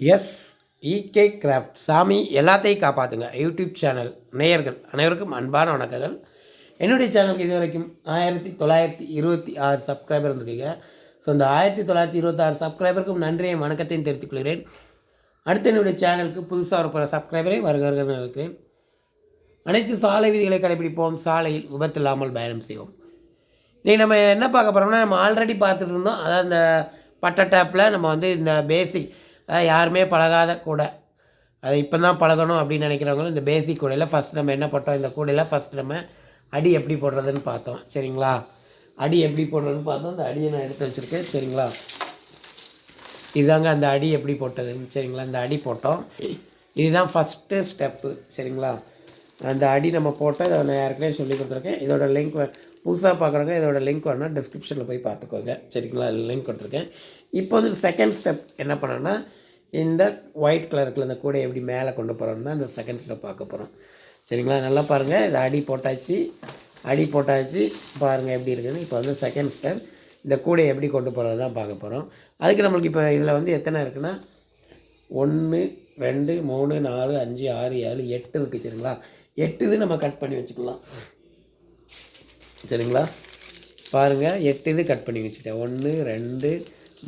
S E K craft. சாமி எல்லாத்தையும் காப்பாற்றுங்க யூடியூப் சேனல் நேயர்கள் அனைவருக்கும் அன்பான வணக்கங்கள். என்னுடைய சேனலுக்கு இது வரைக்கும் ஆயிரத்தி தொள்ளாயிரத்தி இருபத்தி ஆறு சப்ஸ்கிரைபர் இருந்திருக்கீங்க. ஸோ இந்த ஆயிரத்தி தொள்ளாயிரத்தி இருபத்தாறு சப்ஸ்கிரைபருக்கும் நன்றியையும் வணக்கத்தையும் தெரிவித்துக் கொள்கிறேன். அடுத்து என்னுடைய சேனலுக்கு புதுசாக இருக்கிற சப்ஸ்கிரைபரை வருகிறேன் இருக்கிறேன். அனைத்து சாலை விதிகளை கடைபிடிப்போம். சாலையில் விபத்து இல்லாமல் பயணம் செய்வோம். இன்றைக்கி நம்ம என்ன பார்க்க போகிறோம்னா நம்ம ஆல்ரெடி பார்த்துட்டு இருந்தோம். அதாவது இந்த பட்டை டேப்பில் நம்ம வந்து இந்த பேசிக் யாருமே பழகாத கூடை. அது இப்போ தான் பழகணும் அப்படின்னு நினைக்கிறவங்களும் இந்த பேசிக் கூடையில் ஃபஸ்ட் நம்ம என்ன போட்டோம்? இந்த கூடையில் ஃபஸ்ட் நம்ம அடி எப்படி போடுறதுன்னு பார்த்தோம். சரிங்களா? அடி எப்படி போடுறதுன்னு பார்த்தோம். அந்த அடியை நான் எடுத்து வச்சுருக்கேன். சரிங்களா? இதுதாங்க அந்த அடி எப்படி போட்டதுன்னு. சரிங்களா? இந்த அடி போட்டோம். இதுதான் ஃபஸ்ட்டு ஸ்டெப்பு சரிங்களா? அந்த அடி நம்ம போட்டால் இதை நான் ஏற்கனவே சொல்லி கொடுத்துருக்கேன். இதோட லிங்க் புதுசாக பார்க்குறவங்க இதோட லிங்க் வேணால் டிஸ்கிரிப்ஷனில் போய் பார்த்துக்கோங்க. சரிங்களா? லிங்க் கொடுத்துருக்கேன். இப்போ வந்து செகண்ட் ஸ்டெப் என்ன பண்ணோன்னா இந்த ஒயிட் கலருக்குள்ள இந்த கூடை எப்படி மேலே கொண்டு போகிறோம்னு தான் இந்த செகண்ட் ஸ்டெப் பார்க்க போகிறோம் சரிங்களா? நல்லா பாருங்கள் இது அடி போட்டாச்சு. அடி போட்டாச்சு. பாருங்கள் எப்படி இருக்குதுன்னு இப்போ வந்து செகண்ட் ஸ்டெப் இந்த கூடையை எப்படி கொண்டு போகிறது தான் பார்க்க போகிறோம் அதுக்கு நம்மளுக்கு இப்போ இதில் வந்து எத்தனை இருக்குன்னா ஒன்று ரெண்டு மூணு நாலு அஞ்சு ஆறு ஏழு எட்டு இருக்குது சரிங்களா? எட்டு இது நம்ம கட் பண்ணி வச்சுக்கலாம். சரிங்களா? பாருங்கள் எட்டு இது கட் பண்ணி வச்சுட்டேன் ஒன்று ரெண்டு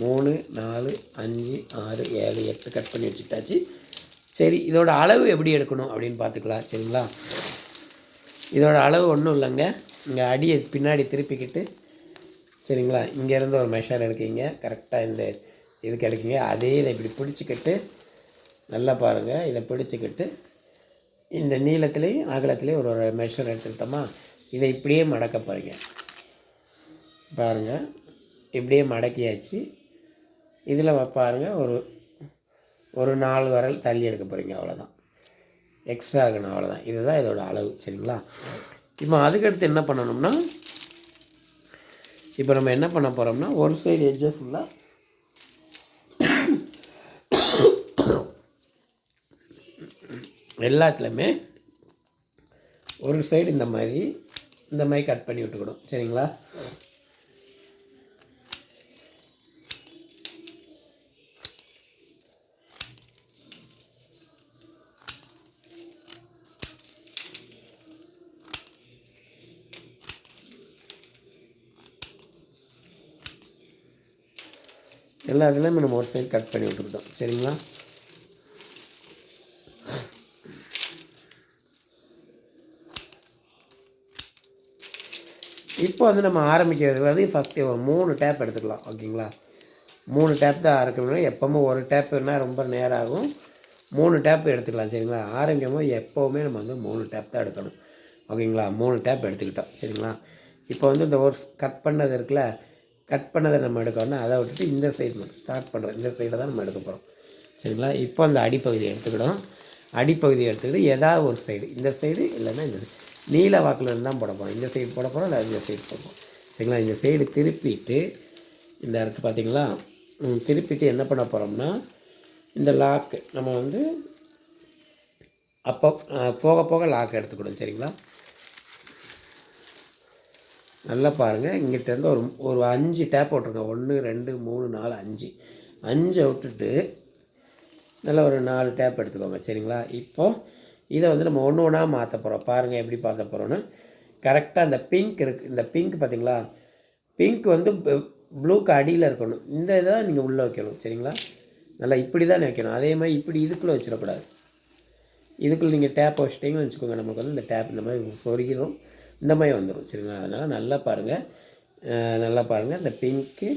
மூணு நாலு அஞ்சு ஆறு ஏழு எட்டு கட் பண்ணி வச்சுட்டாச்சு சரி இதோட அளவு எப்படி எடுக்கணும் அப்படின்னு பார்த்துக்கலாம் சரிங்களா? இதோட அளவு ஒன்றும் இல்லைங்க. இங்கே அடியை பின்னாடி திருப்பிக்கிட்டு சரிங்களா? இங்கேருந்து ஒரு மெஷர் எடுக்கிங்க. கரெக்டாக இந்த இதுக்கு எடுக்கிங்க. அதே இதை இப்படி பிடிச்சிக்கிட்டு நல்லா பாருங்கள் இதை பிடிச்சிக்கிட்டு இந்த நீளத்துலேயும் அகலத்துலேயும் ஒரு ஒரு மெஷர் எடுத்துக்கிட்டோமா இதை இப்படியே மடக்க பாருங்க. பாருங்கள் இப்படியே மடக்கியாச்சு. இதில் பாருங்கள் ஒரு ஒரு நாலு வரல் தள்ளி எடுக்க போகிறீங்க அவ்வளோதான் எக்ஸ்ட்ரா இருக்கணும் அவ்வளோதான் இதுதான் இதோட அளவு சரிங்களா? இப்போ அதுக்கடுத்து என்ன பண்ணணும்னா இப்போ நம்ம என்ன பண்ண போகிறோம்னா ஒரு சைடு எஜ்ஜை ஃபுல்லாக எல்லாத்துலேயுமே ஒரு சைடு இந்த மாதிரி இந்த மாதிரி கட் பண்ணி விட்டுக்கணும் சரிங்களா? எல்லா இதுலேயுமே நம்ம ஒரு சைடு கட் பண்ணி விட்டுக்கிட்டோம். சரிங்களா? இப்போ வந்து நம்ம ஆரம்பிக்கிறது வந்து ஃபஸ்ட்டு ஒரு மூணு டேப் எடுத்துக்கலாம். ஓகேங்களா? மூணு டேப் தான் ஆரம்பிக்கணும் எப்போவுமே ஒரு டேப்புனா ரொம்ப நேரம் ஆகும் மூணு டேப் எடுத்துக்கலாம் சரிங்களா? ஆரம்பிக்கும் போது எப்போவுமே நம்ம வந்து மூணு டேப் தான் எடுக்கணும். ஓகேங்களா? மூணு டேப் எடுத்துக்கிட்டோம் சரிங்களா? இப்போ வந்து இந்த ஒரு கட் பண்ணது இருக்குல்ல கட் பண்ணதை நம்ம எடுக்கணும் அதை விட்டுட்டு இந்த சைடு மட்டும் ஸ்டார்ட் பண்ணுறோம் இந்த சைடில் தான் நம்ம எடுக்க போகிறோம் சரிங்களா? இப்போ அந்த அடிப்பகுதியை எடுத்துக்கிடும் அடிப்பகுதியை எடுத்துக்கிட்டு ஏதாவது ஒரு சைடு இந்த சைடு இல்லைன்னா இந்த side. நீல வாக்கில் தான் போட போகிறோம் இந்த சைடு போட போகிறோம் இல்லை இந்த சைடு போட போகிறோம் சரிங்களா? இந்த சைடு திருப்பிட்டு இந்த இடத்து பார்த்திங்களா திருப்பிட்டு என்ன பண்ண போகிறோம்னா இந்த லாக்கு நம்ம வந்து அப்போ போக போக லாக் எடுத்துக்கிடும் சரிங்களா? நல்லா பாருங்கள் இங்கிட்டேருந்து ஒரு ஒரு அஞ்சு டேப் போட்டிருங்க ஒன்று ரெண்டு மூணு நாலு அஞ்சு. அஞ்சை விட்டுட்டு நல்லா ஒரு நாலு டேப் எடுத்துக்கோங்க. சரிங்களா? இப்போது இதை வந்து நம்ம ஒன்று ஒன்றா மாற்ற போகிறோம் பாருங்கள் எப்படி பார்த்த போகிறோன்னு கரெக்டாக இந்த பிங்க் இருக்குது இந்த பிங்க் பார்த்தீங்களா பிங்க் வந்து ப்ளூக்கு அடியில் இருக்கணும். இந்த இதை நீங்கள் உள்ளே வைக்கணும். சரிங்களா? நல்லா இப்படி தான் வைக்கணும். அதே மாதிரி இப்படி இதுக்குள்ளே வச்சிடக்கூடாது இதுக்குள்ளே நீங்கள் டேப் வச்சுட்டிங்கன்னு வச்சுக்கோங்க. நமக்கு வந்து இந்த டேப் இந்த மாதிரி சொருகிடும் இந்த மாதிரி வந்துடும் சரிங்களா? அதனால் நல்லா பாருங்கள் நல்லா பாருங்கள் இந்த பிங்க்கு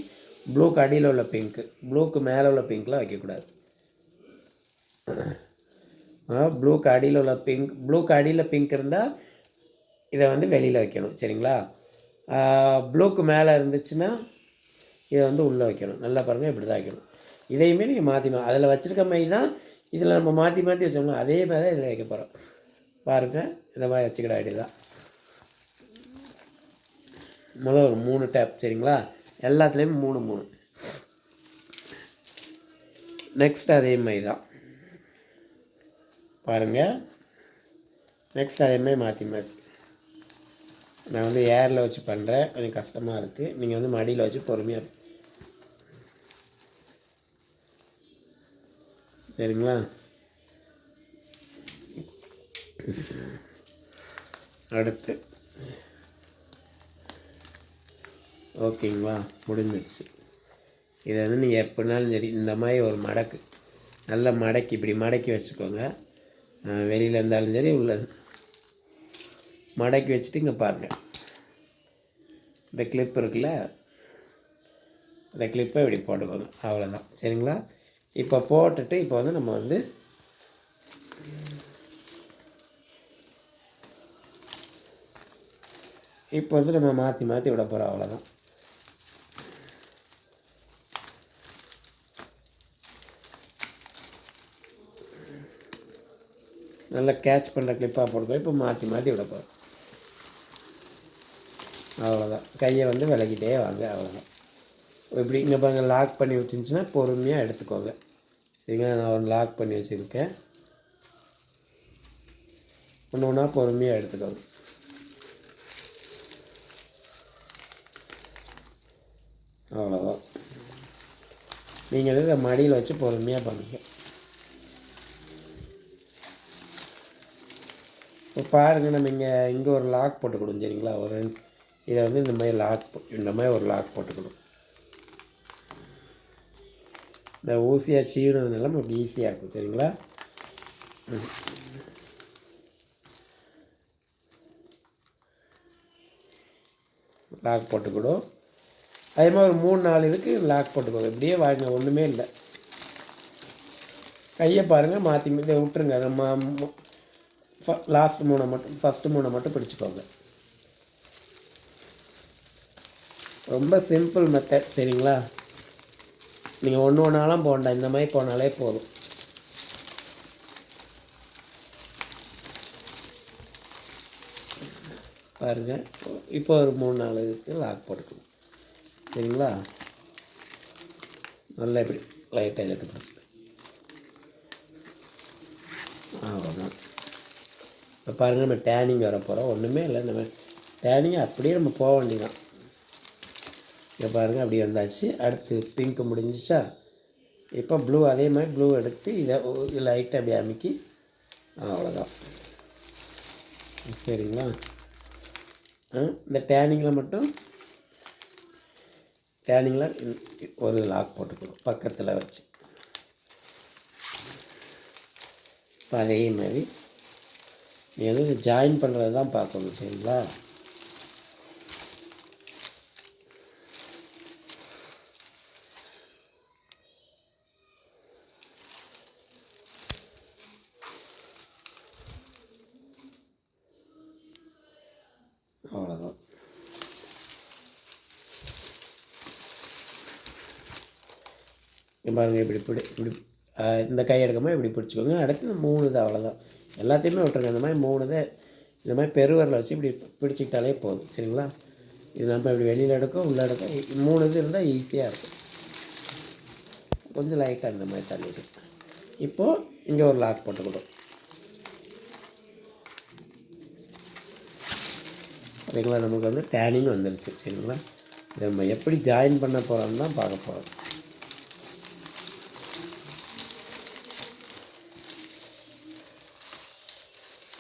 ப்ளூக்கு அடியில் உள்ள பிங்க்கு ப்ளூக்கு மேலே உள்ள பிங்க்லாம் வைக்கக்கூடாது. ப்ளூக்கு அடியில் உள்ள பிங்க் ப்ளூக்கு அடியில் பிங்க் இருந்தால் இதை வந்து வெளியில் வைக்கணும். சரிங்களா? ப்ளூக்கு மேலே இருந்துச்சுன்னா இதை வந்து உள்ளே வைக்கணும். நல்லா பாருங்கள் இப்படி தான் வைக்கணும். இதையுமே நீங்கள் மாற்றினோம் அதில் வச்சுருக்க மாதிரி தான் இதில் நம்ம மாற்றி மாற்றி வச்சோம்னா அதே மாதிரி தான் இதில் வைக்க போகிறோம் பாருங்கள் இந்த மாதிரி வச்சுக்கிட வேண்டியதுதான். முதல் ஒரு மூணு டேப் சரிங்களா? எல்லாத்துலேயும் மூணு மூணு. நெக்ஸ்ட் அதே மாதிரி தான் பாருங்கள் நெக்ஸ்ட் அதே மாதிரி மாற்றி மாற்றி நான் வந்து ஏரில் வச்சு பண்ணுறேன் கொஞ்சம் கஷ்டமாக இருக்குது நீங்கள் வந்து மடியில் வச்சு பொறுமையாக சரிங்களா? அடுத்து. ஓகேங்களா? முடிஞ்சிருச்சு. இதை வந்து நீங்கள் எப்படினாலும் சரி இந்த மாதிரி ஒரு மடக்கு நல்ல மடக்கி இப்படி மடக்கி வச்சுக்கோங்க. வெளியில் இருந்தாலும் சரி உள்ள மடக்கி வச்சுட்டு இங்கே பாருங்கள் இந்த கிளிப் இருக்குல்ல? இந்த கிளிப்பை இப்படி போட்டுக்கோங்க. அவ்வளோதான் சரிங்களா? இப்போ போட்டுட்டு இப்போ வந்து நம்ம வந்து இப்போ வந்து நம்ம மாற்றி மாற்றி விட போகிறோம் அவ்வளோதான் நல்லா கேட்ச் பண்ணுற கிளிப்பாக போட்டுக்கோ இப்போ மாற்றி மாற்றி விட போகிறோம் அவ்வளோதான் கையை வந்து விலகிட்டே வாங்க அவ்வளோதான் இப்படி இங்கே பாருங்க லாக் பண்ணி வச்சுருந்துச்சுன்னா பொறுமையாக எடுத்துக்கோங்க. சரிங்களா? நான் ஒன்று லாக் பண்ணி வச்சுருக்கேன். ஒன்று ஒன்றா பொறுமையாக எடுத்துக்கோங்க. அவ்வளோதான் நீங்கள் வந்து இதை மடியில் வச்சு பொறுமையாக பண்ணுங்கள் பாருங்கள் நம்ம இங்கே இங்கே ஒரு லாக் போட்டுக்கணும் சரிங்களா? ஒரு இதை வந்து இந்த மாதிரி லாக் போ- இந்த மாதிரி ஒரு லாக் போட்டுக்கணும் இந்த ஊசியாக சீவினதுனால நமக்கு ஈஸியாக இருக்கும் சரிங்களா? லாக் போட்டுக்கணும் அதே மாதிரி ஒரு மூணு நாலு இதுக்கு லாக் போட்டுக்கோங்க இப்படியே வாங்க ஒன்றுமே இல்லை. கையை பாருங்கள் மாற்றி இதை விட்டுருங்க. நம்ம லாஸ்ட் மூணை மட்டும் ஃபஸ்ட்டு மூணை மட்டும் பிடிச்சிக்கோங்க. ரொம்ப சிம்பிள் மெத்தட் சரிங்களா? நீங்கள் ஒன்று ஒன்றாலாம் போண்டா இந்த மாதிரி போனாலே போதும். பாருங்கள் இப்போ ஒரு மூணு நாலு இதுக்கு லாக் போட்டுக்கணும். சரிங்களா? நல்லா இப்படி லைட்டாக இழுத்துக்கணும் அவ்வளோதான் இப்போ பாருங்கள் நம்ம டேனிங் வர போகிறோம் ஒன்றுமே இல்லை நம்ம டேனிங் அப்படியே நம்ம போக வேண்டியதான் இங்கே பாருங்கள் அப்படி வந்தாச்சு. அடுத்து பிங்க் முடிஞ்சிச்சா? இப்போ ப்ளூ அதே மாதிரி ப்ளூ எடுத்து இதை லைட்டாக அப்படி அமுக்கி அவ்வளோதான் சரிங்களா? ஆ, இந்த டேனிங்கில் மட்டும் டேனிங்கில் ஒரு லாக் போட்டுக்கணும் பக்கத்தில் வச்சு. இப்போ அதே மாதிரி எதுவும் ஜாயின் பண்ணுறது தான் பார்க்கணும் சரிங்களா? அவ்வளோதான் பாருங்க இப்படி இப்படி இப்படி இந்த கை எடுக்காமல் இப்படி பிடிச்சிக்கோங்க. அடுத்து மூணு இது அவ்வளோதான் எல்லாத்தையுமே விட்டுருங்க. இந்த மாதிரி மூணு இதை இந்த மாதிரி பெருவரில் வச்சு இப்படி பிடிச்சிக்கிட்டாலே போதும். சரிங்களா? இது நம்ம இப்படி வெளியில் எடுக்கும் உள்ளே எடுக்கும். மூணு இது இருந்தால் ஈஸியாக இருக்கும். கொஞ்சம் லைட்டாக இந்த மாதிரி தள்ளிட்டு இப்போது இங்கே ஒரு லாக் போட்டுக்கணும் சரிங்களா? நமக்கு வந்து டேனிங் வந்துருச்சு. சரிங்களா? இதை நம்ம எப்படி ஜாயின் பண்ண போகிறோம்னு தான் பார்க்க போகிறோம்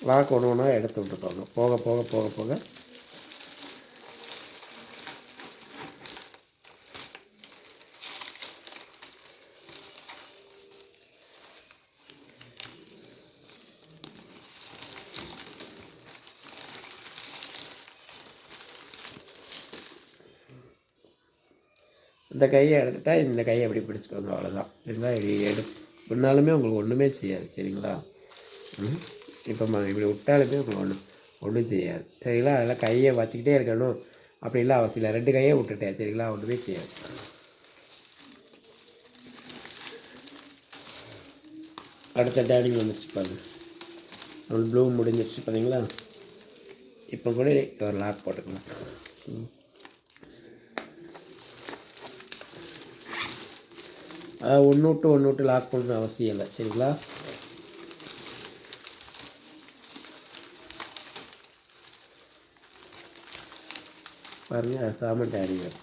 லாக் ஒன்று ஒன்றா எடுத்து விட்டுக்கோங்க. போக போக போக போக. இந்த கையை எடுத்துட்டால் இந்த கையை எப்படி பிடிச்சிக்கோங்க அவ்வளோதான் இருந்தால் எடு பின்னாலுமே உங்களுக்கு ஒன்றுமே செய்யாது சரிங்களா? ம். இப்போ இப்படி விட்டாலுமே ஒன்றும் ஒன்றும் செய்யாது. சரிங்களா? அதெல்லாம் கையை வச்சுக்கிட்டே இருக்கணும். அப்படிலாம் அவசியம் இல்லை ரெண்டு கையை விட்டுட்டேன். சரிங்களா? ஒன்றுமே செய்யாது. அடுத்த டேனிங் வந்துடுச்சு பாருங்க. நம்மளுக்கு ப்ளூ முடிஞ்சிருச்சு பார்த்தீங்களா இப்போ கூட ஒரு லாக் போட்டுக்கலாம். அதாவது ஒன்று விட்டு ஒன்று விட்டு லாக் பண்ணணும்னு அவசியம் இல்லை. சரிங்களா? பாருங்கள் சாமண்டி அறிவர்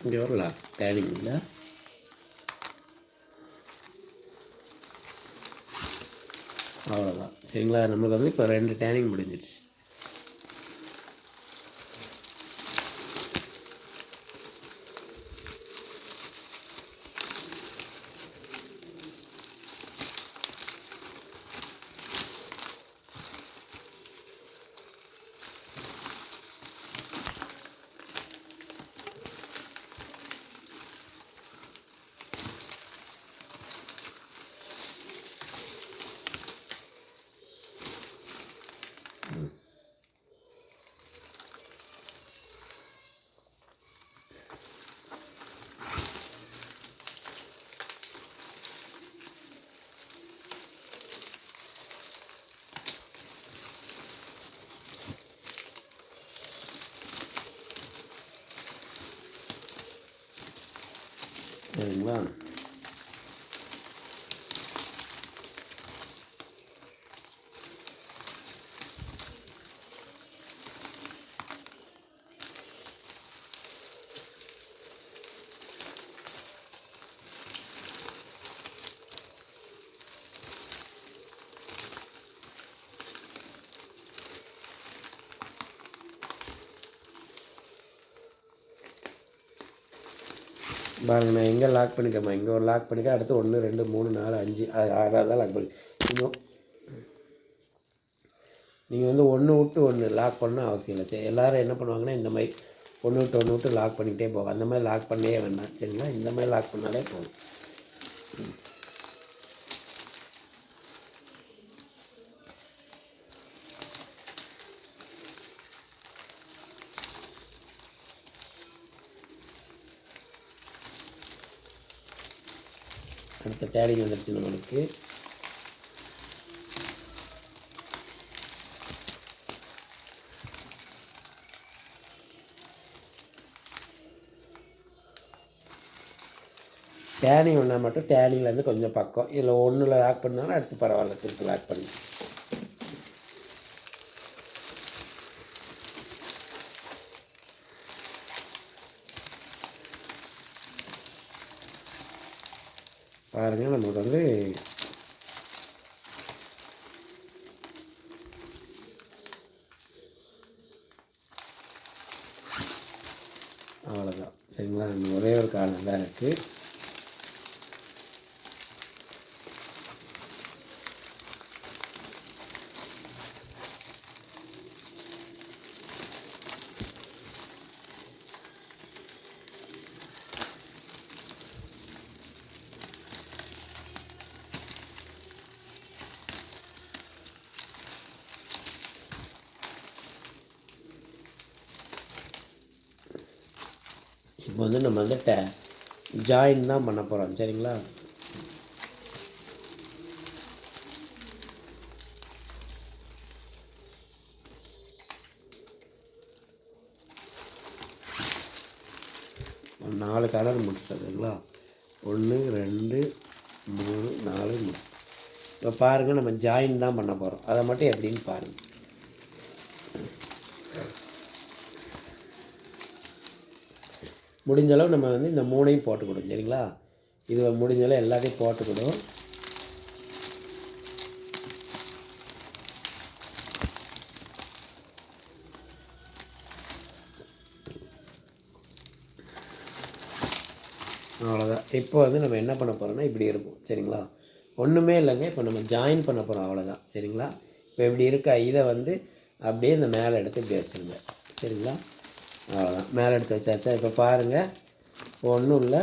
இங்கே வரலாம் தேடிங்களா அவ்வளோதான் சரிங்களா நம்மளுக்கு வந்து இப்போ ரெண்டு டேனிங் முடிஞ்சிடுச்சு சரிங்களா பாருங்க நான் எங்கே லாக் பண்ணிக்கம்மா இங்கே ஒரு லாக் பண்ணிக்க அடுத்து ஒன்று ரெண்டு மூணு நாலு அஞ்சு ஆறாவது தான் லாக் பண்ணி இன்னும் நீங்கள் வந்து ஒன்று விட்டு ஒன்று லாக் பண்ண அவசியம் இல்லை. சரி எல்லோரும் என்ன பண்ணுவாங்கன்னா இந்த மாதிரி ஒன்று விட்டு ஒன்று விட்டு லாக் பண்ணிக்கிட்டே போகும் அந்த மாதிரி லாக் பண்ணவே வேண்டாம். சரிங்களா? இந்த மாதிரி லாக் பண்ணாலே போதும். அடுத்த டேலிங் வந்துடுச்சு நம்மளுக்கு. டேனிங் ஒன்றா மட்டும் டேனிங்லேருந்து கொஞ்சம் பக்கம். இதில் ஒன்றில் லாக் பண்ணாலும் அடுத்து பரவாயில்ல திருப்பி லாக் பண்ணி. பாருங்கள் நமக்கு வந்து அவ்வளோதான் சரிங்களா? ஒரே ஒரு காரணம் தான் இருக்குது இப்போ வந்து நம்ம வந்துட்ட ஜாயின் தான் பண்ண போகிறோம் சரிங்களா? நாலு கலர் முடிச்சதுங்களா ஒன்று ரெண்டு மூணு நாலு மூணு. இப்போ பாருங்கள் நம்ம ஜாயின் தான் பண்ண போகிறோம் அதை மட்டும் எப்படின்னு பாருங்கள் முடிஞ்சளவு நம்ம வந்து இந்த மூணையும் போட்டுக்கணும் சரிங்களா? இது முடிஞ்ச அளவு எல்லாத்தையும் போட்டுக்கணும். அவ்வளோதான் இப்போ வந்து நம்ம என்ன பண்ண போகிறோம்னா இப்படி இருக்கும் சரிங்களா? ஒன்றுமே இல்லைங்க இப்போ நம்ம ஜாயின் பண்ண போகிறோம் அவ்வளோதான் சரிங்களா? இப்போ இப்படி இருக்க இதை வந்து அப்படியே இந்த மேலே எடுத்து இப்படி வச்சுருங்க சரிங்களா? அவ்வளோதான் மேலே எடுத்து வச்சாச்சா? இப்போ பாருங்கள் ஒன்றும் இல்லை.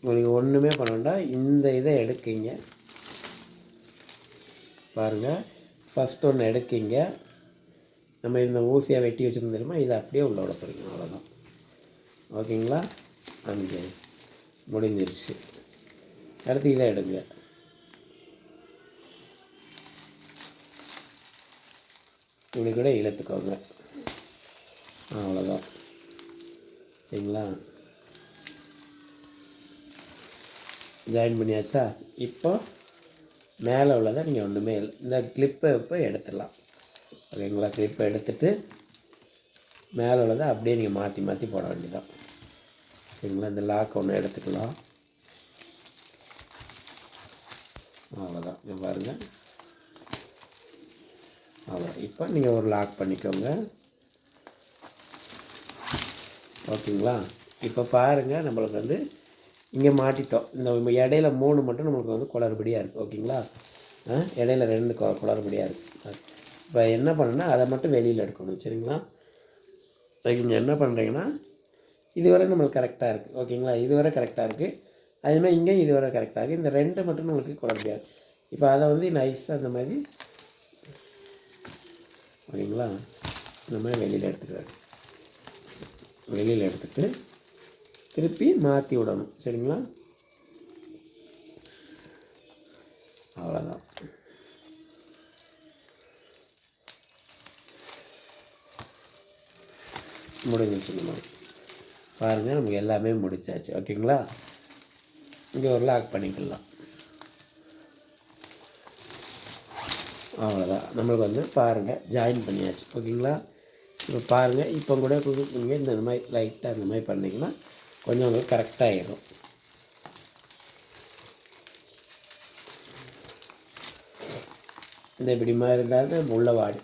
உங்களுக்கு ஒன்றுமே பண்ண வேண்டாம். இந்த இதை எடுக்கிங்க. பாருங்கள் ஃபஸ்ட் ஒன்று எடுக்கிங்க. நம்ம இந்த ஊசியாக வெட்டி வச்சுருந்தோம் தெரியுமா? இதை அப்படியே உள்ள விட போகிறீங்க அவ்வளோதான் ஓகேங்களா? அங்கே முடிஞ்சிருச்சு. அடுத்து இதை எடுங்க. இப்படி கூட இழுத்துக்கோங்க. அவ்வளோதான் சரிங்களா? ஜாயின் பண்ணியாச்சா? இப்போ மேலே உள்ளதை நீங்கள் ஒன்றுமே இல்லை இந்த கிளிப்பை இப்போ எடுத்துடலாம். ஓகேங்களா? கிளிப்பை எடுத்துட்டு மேலே உள்ளதை அப்படியே நீங்கள் மாற்றி மாற்றி போட வேண்டியதான் சரிங்களா? இந்த லாக் ஒன்று எடுத்துக்கலாம். அவ்வளோதான் இங்கே பாருங்கள் அவ்வளோ இப்போ நீங்கள் ஒரு லாக் பண்ணிக்கோங்க. ஓகேங்களா? இப்போ பாருங்கள் நம்மளுக்கு வந்து இங்கே மாட்டிட்டோம். இந்த இடையில மூணு மட்டும் நம்மளுக்கு வந்து குளறுபடியாக இருக்குது ஓகேங்களா? ஆ இடையில ரெண்டு கொ குளறுபடியாக இருக்குது இப்போ என்ன பண்ணணும்னா அதை மட்டும் வெளியில் எடுக்கணும். சரிங்களா? நீங்கள் என்ன பண்ணுறீங்கன்னா இதுவரை நம்மளுக்கு கரெக்டாக இருக்குது ஓகேங்களா? இதுவரை கரெக்டாக இருக்குது அதுமாதிரி இங்கே இதுவரை கரெக்டாக இருக்குது இந்த ரெண்டு மட்டும் நம்மளுக்கு குழந்தையாது இப்போ அதை வந்து நைஸாக அந்த மாதிரி ஓகேங்களா? இந்த மாதிரி வெளியில் எடுத்துக்கிறாரு வெளியில் எடுத்துட்டு திருப்பி மாற்றி விடணும். சரிங்களா? அவ்வளோதான் முடிஞ்சிச்சு நம்ம பாருங்கள் நமக்கு எல்லாமே முடிச்சாச்சு. ஓகேங்களா? இங்கே ஒரு லாக் பண்ணிக்கலாம். அவ்வளோதான் நம்மளுக்கு வந்து பாருங்கள் ஜாயின் பண்ணியாச்சு. ஓகேங்களா? இப்போ பாருங்கள் இப்போ கூட நீங்கள் இந்த மாதிரி லைட்டாக இந்த மாதிரி பண்ணிங்கன்னா கொஞ்சம் உங்களுக்கு கரெக்டாகிடும் இந்த இப்படி மாதிரி இருந்தால் உள்ள வாடு.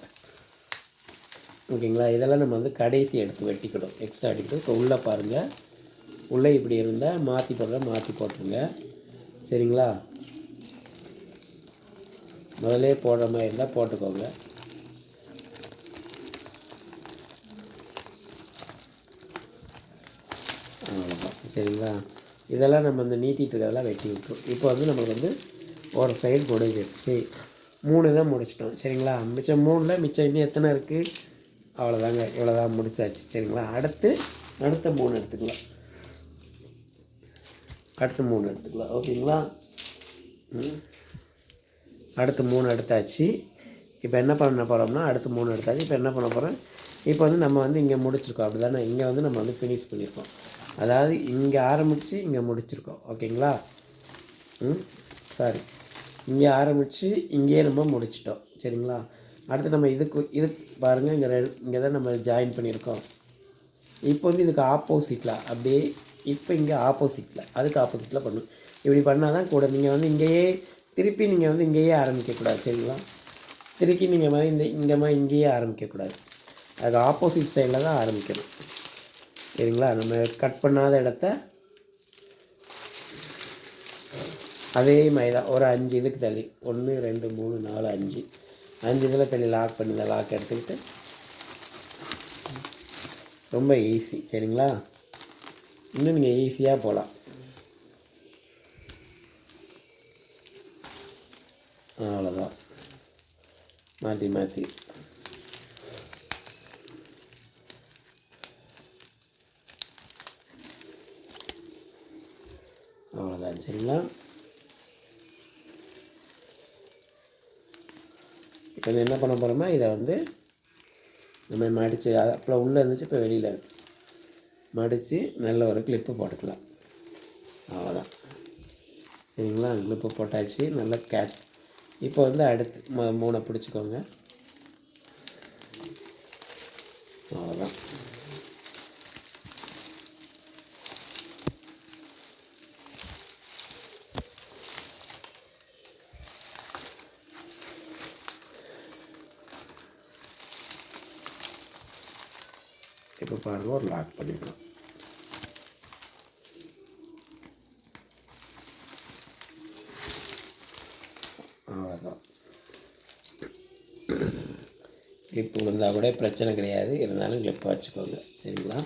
ஓகேங்களா இதெல்லாம் நம்ம வந்து கடைசி எடுத்து வெட்டிக்கணும். எக்ஸ்ட்ரா அடிக்கணும் இப்போ உள்ளே பாருங்கள் உள்ளே இப்படி இருந்தால் மாற்றி போடுற மாற்றி போட்டுருங்க. சரிங்களா? முதலே போடுற மாதிரி இருந்தால் போட்டுக்கோங்க அவ்வளோதான் சரிங்களா? இதெல்லாம் நம்ம இந்த நீட்டிட்டு இருக்கிறதெல்லாம் வெட்டி விட்டுரும். இப்போ வந்து நம்மளுக்கு வந்து ஒரு சைடு முடிஞ்சிருச்சு. மூணு தான் முடிச்சிட்டோம். சரிங்களா? மிச்சம் மூணில் மிச்சம் இன்னும் எத்தனை இருக்குது அவ்வளோதாங்க இவ்வளோதான் முடிச்சாச்சு. சரிங்களா? அடுத்து அடுத்த மூணு எடுத்துக்கலாம். அடுத்து மூணு எடுத்துக்கலாம். ஓகேங்களா? அடுத்து மூணு எடுத்தாச்சு. இப்போ என்ன பண்ண போகிறோம்னா அடுத்து மூணு எடுத்தாச்சு. இப்போ என்ன பண்ண போகிறோம் இப்போ வந்து நம்ம வந்து இங்கே முடிச்சிருக்கோம். அப்படி தானே இங்கே வந்து நம்ம வந்து ஃபினிஷ் பண்ணியிருக்கோம். அதாவது இங்கே ஆரம்பித்து இங்கே முடிச்சிருக்கோம். ஓகேங்களா? ம்? சாரி இங்கே ஆரம்பித்து இங்கேயே நம்ம முடிச்சிட்டோம். சரிங்களா? அடுத்து நம்ம இதுக்கு இதுக்கு பாருங்கள் இங்கே இங்கே தான் நம்ம ஜாயின் பண்ணியிருக்கோம். இப்போ வந்து இதுக்கு ஆப்போசிட்டில் அப்படியே இப்போ இங்கே ஆப்போசிட்டில் அதுக்கு ஆப்போசிட்டில் பண்ணும் இப்படி பண்ணால் தான் கூட நீங்கள் வந்து இங்கேயே திருப்பி நீங்கள் வந்து இங்கேயே ஆரம்பிக்கக்கூடாது சரிங்களா? திருப்பி நீங்கள் மாதிரி இந்த இங்கே மாதிரி இங்கேயே ஆரம்பிக்கக்கூடாது அதுக்கு ஆப்போசிட் சைடில் தான் ஆரம்பிக்கணும். சரிங்களா? நம்ம கட் பண்ணாத இடத்த அதே மாதிரி தான். ஒரு அஞ்சு இதுக்கு தள்ளி. ஒன்று ரெண்டு மூணு நாலு அஞ்சு. அஞ்சு இதில் தள்ளி லாக் பண்ணி இந்த லாக் எடுத்துக்கிட்டு ரொம்ப ஈஸி சரிங்களா? இன்னும் நீங்கள் ஈஸியாக போகலாம் அவ்வளோதான் மாற்றி மாற்றி அவ்வளோதான் சரிங்களா? இப்போ என்ன பண்ண போகிறோமா இதை வந்து நம்ம மடித்து அப்புறம் உள்ளே இருந்துச்சு இப்போ வெளியில் இருக்கு. மடித்து நல்ல ஒரு கிளிப்பு போட்டுக்கலாம். அவ்வளோதான் சரிங்களா? கிளிப்பு போட்டாச்சு நல்லா கேட்ச் இப்போ வந்து அடுத்து மூணை பிடிச்சிக்கோங்க அவ்வளோதான் இப்போ ஒரு லாக் பண்ணிக்கலாம் அவ்வளோதான் கிளிப் விழுந்தால் கூட பிரச்சனை கிடையாது. இருந்தாலும் கிளிப் வச்சுக்கோங்க. சரிங்களா?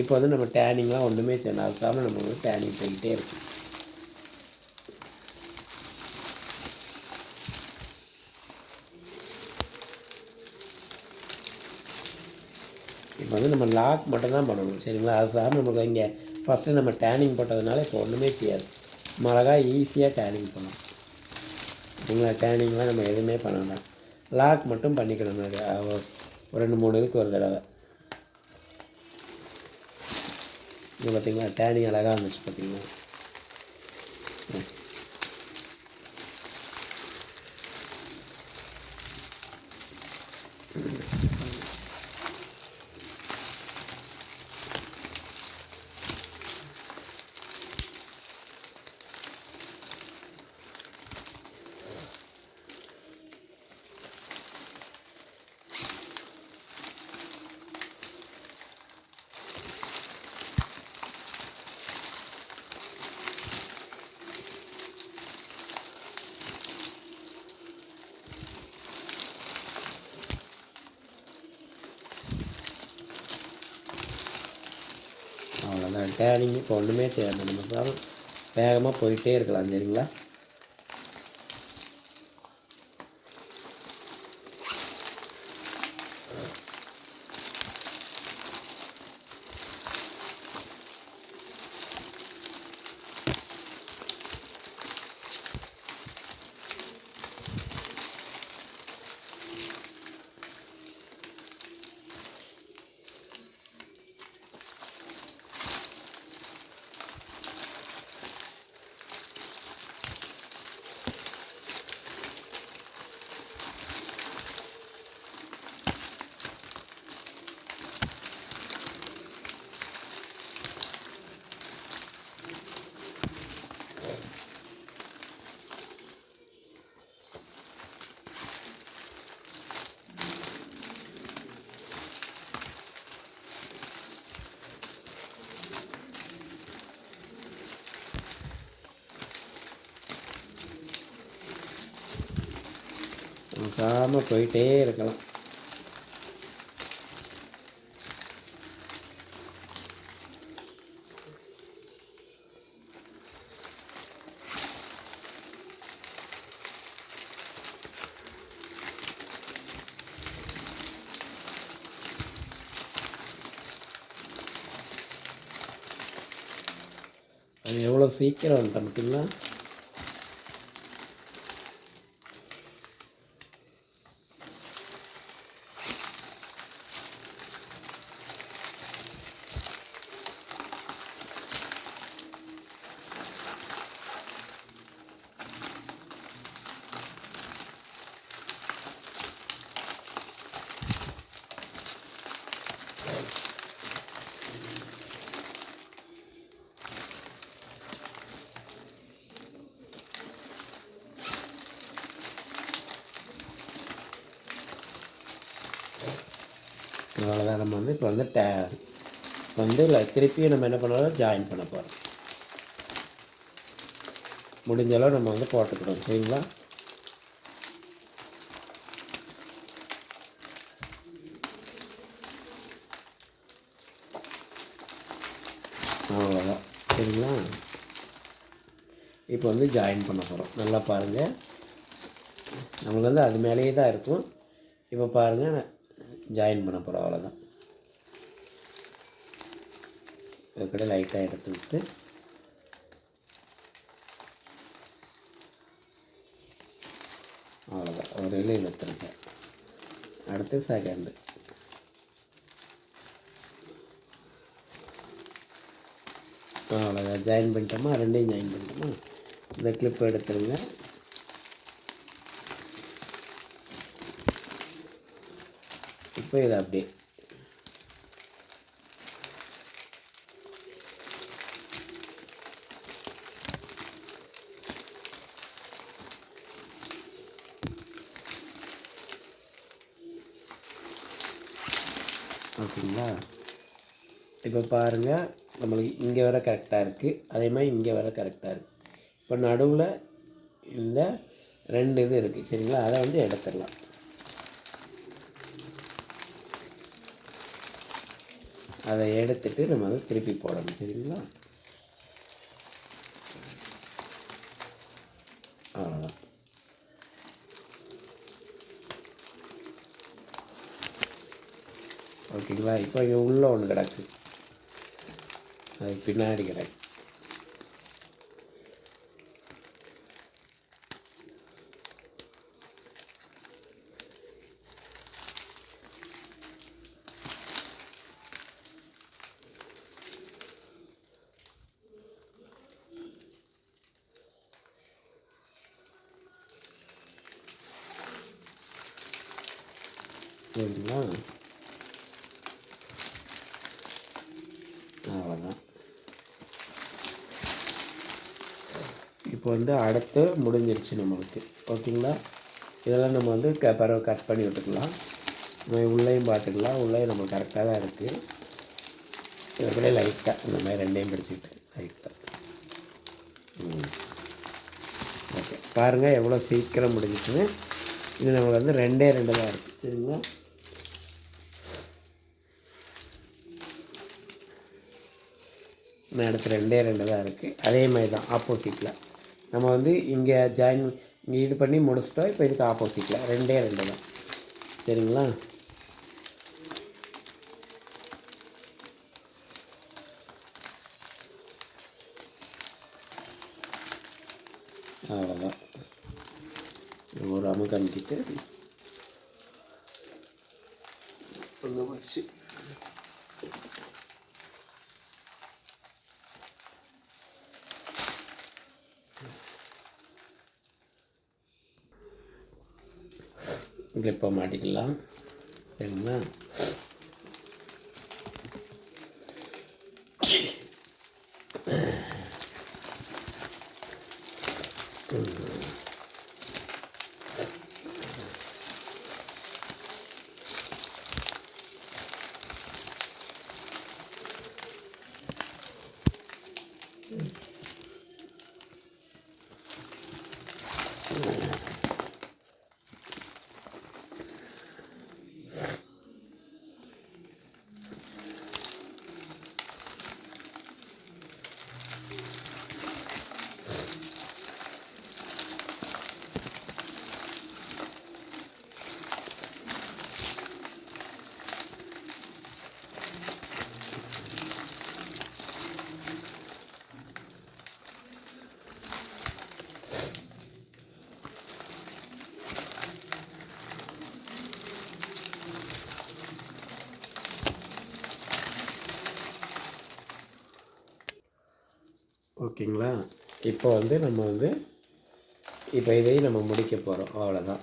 இப்போ வந்து நம்ம டேனிங்லாம் ஒன்றுமே செய்யணும் நம்ம வந்து டேனிங் போய்கிட்டே இருக்கும். வந்து நம்ம லாக் மட்டும் தான் பண்ணணும் சரிங்களா? அது சார் நமக்கு இங்கே ஃபஸ்ட்டு நம்ம டேனிங் போட்டதுனால இப்போ ஒன்றுமே செய்யாது. மிளகா ஈஸியாக டேனிங் பண்ணணும். சரிங்களா? டேனிங்லாம் நம்ம எதுவுமே பண்ண வேண்டாம். லாக் மட்டும் பண்ணிக்கணும். அது ஒரு ரெண்டு மூணு இதுக்கு ஒரு தடவை. இது பார்த்திங்களா டேனிங் அழகாக இருந்துச்சு பார்த்தீங்களா ம். டேனிங் இப்போ ஒன்றுமே தேவை நம்ம வேகமாக போயிட்டே இருக்கலாம் சரிங்களா? சாம போயிட்டே இருக்கலாம். அது எவ்வளோ சீக்கிரம் வந்துட்டேன் பார்த்தீங்களா அவ்வளோதான் நம்ம வந்து இப்போ வந்து டே வந்து இல்லை திருப்பியும் நம்ம என்ன பண்ணலாம் ஜாயின் பண்ண போகிறோம் முடிஞ்ச அளவு நம்ம வந்து போட்டுக்கிறோம் சரிங்களா? அவ்வளோதான் சரிங்களா? இப்போ வந்து ஜாயின் பண்ண போகிறோம் நல்லா பாருங்கள் நம்மளுக்கு வந்து அது மேலேயே தான் இருக்கும். இப்போ பாருங்கள் ஜாயின் பண்ண போகிறோம் அவ்வளோதான் இது கூட லைட்டாக எடுத்து விட்டு. அவ்வளோதான் ஒரு இலை இழுத்துருக்கேன் அடுத்து செகண்டு அவ்வளோதான் ஜாயின் பண்ணிட்டோமா? ரெண்டையும் ஜாயின் பண்ணிட்டோமா? இந்த கிளிப் எடுத்துருங்க. இப்போ இதை அப்படியே ஓகேங்களா இப்போ பாருங்கள் நம்மளுக்கு இங்கே வர கரெக்டாக இருக்குது அதே மாதிரி இங்கே வர கரெக்டாக இருக்குது இப்போ நடுவில் இந்த ரெண்டு இது இருக்குது சரிங்களா? அதை வந்து எடுத்துடலாம். அதை எடுத்துட்டு நம்ம வந்து திருப்பி போடணும் சரிங்களா? அவ்வளோதான் ஓகேங்களா? இப்போ இங்கே உள்ள ஒன்று கிடக்கு. அது பின்னாடி கிடக்கு சரிங்களா அவ்வளோதான் இப்போ வந்து அடுத்து முடிஞ்சிருச்சு நம்மளுக்கு. ஓகேங்களா? இதெல்லாம் நம்ம வந்து க பறவை கட் பண்ணி விட்டுக்கலாம். நம்ம உள்ளேயும் பார்த்துக்கலாம். உள்ளேயும் நம்ம கரெக்டாக தான் இருக்குது இதுக்குள்ளே லைட்டாக இந்த மாதிரி ரெண்டையும் பிடிச்சிக்கிட்டு லைட்டாக ஓகே. பாருங்கள் எவ்வளோ சீக்கிரம் முடிஞ்சிச்சுன்னு. இது நம்மளுக்கு வந்து ரெண்டே ரெண்டு தான் இருக்குது சரிங்களா? இந்த இடத்துல ரெண்டே ரெண்டு தான் இருக்குது அதே மாதிரி தான் ஆப்போசிட்டில் நம்ம வந்து இங்கே ஜாயின் இங்கே இது பண்ணி முடிச்சிட்டோம். இப்போ இதுக்கு ஆப்போசிட்டில் ரெண்டே ரெண்டு தான். சரிங்களா? அவ்வளோதான் ஒரு அமுக்கு அமுக்கிட்டு கிளிப்பாக மாட்டிக்கலாம் சரிங்களா? ஓகேங்களா? இப்போ வந்து நம்ம வந்து இப்போ இதையும் நம்ம முடிக்க போகிறோம் அவ்வளோதான்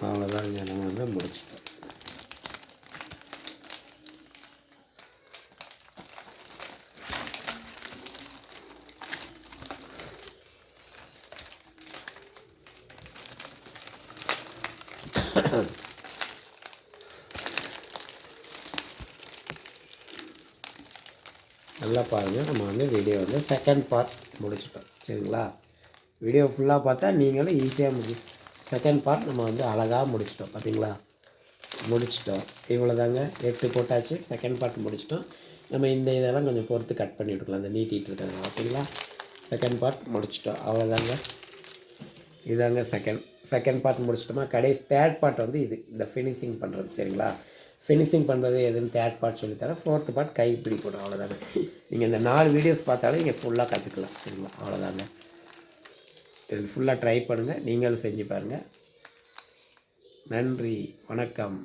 அவ்வளோதாங்க நம்ம வந்து முடிச்சிட்டோம் நல்லா பாருங்கள் நம்ம வந்து வீடியோ வந்து செகண்ட் பார்ட் முடிச்சிட்டோம். சரிங்களா? வீடியோ ஃபுல்லாக பார்த்தா நீங்களும் ஈஸியாக முடி செகண்ட் பார்ட் நம்ம வந்து அழகாக முடிச்சிட்டோம். பார்த்தீங்களா முடிச்சிட்டோம். இவ்வளோ தாங்க எட்டு போட்டாச்சு. செகண்ட் பார்ட் முடிச்சிட்டோம். நம்ம இந்த இதெல்லாம் கொஞ்சம் பொறுத்து கட் பண்ணி விட்டுக்கலாம். அந்த நீட்டிகிட்டு இருக்காங்க ஓகேங்களா செகண்ட் பார்ட் முடிச்சிட்டோம். அவ்வளோதாங்க இதாங்க செகண்ட் செகண்ட் பார்ட் முடிச்சிட்டோமா? கடைசி தேர்ட் பார்ட் வந்து இது. இந்த ஃபினிஷிங் பண்ணுறது சரிங்களா? ஃபினிஷிங் பண்ணுறது எதுன்னு தேர்ட் பார்ட் சொல்லித்தரேன். ஃபோர்த்து பார்ட் கைப்பிடி போடுறோம் அவ்வளோதாங்க நீங்கள் இந்த நாலு வீடியோஸ் பார்த்தாலும் நீங்கள் ஃபுல்லாக கற்றுக்கலாம் சரிங்களா? அவ்வளோதாங்க இது ஃபுல்லாக ட்ரை பண்ணுங்கள் நீங்களும் செஞ்சு பாருங்கள் நன்றி வணக்கம்.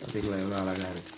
பார்த்தீங்களா எவ்வளோ அழகாக இருக்குது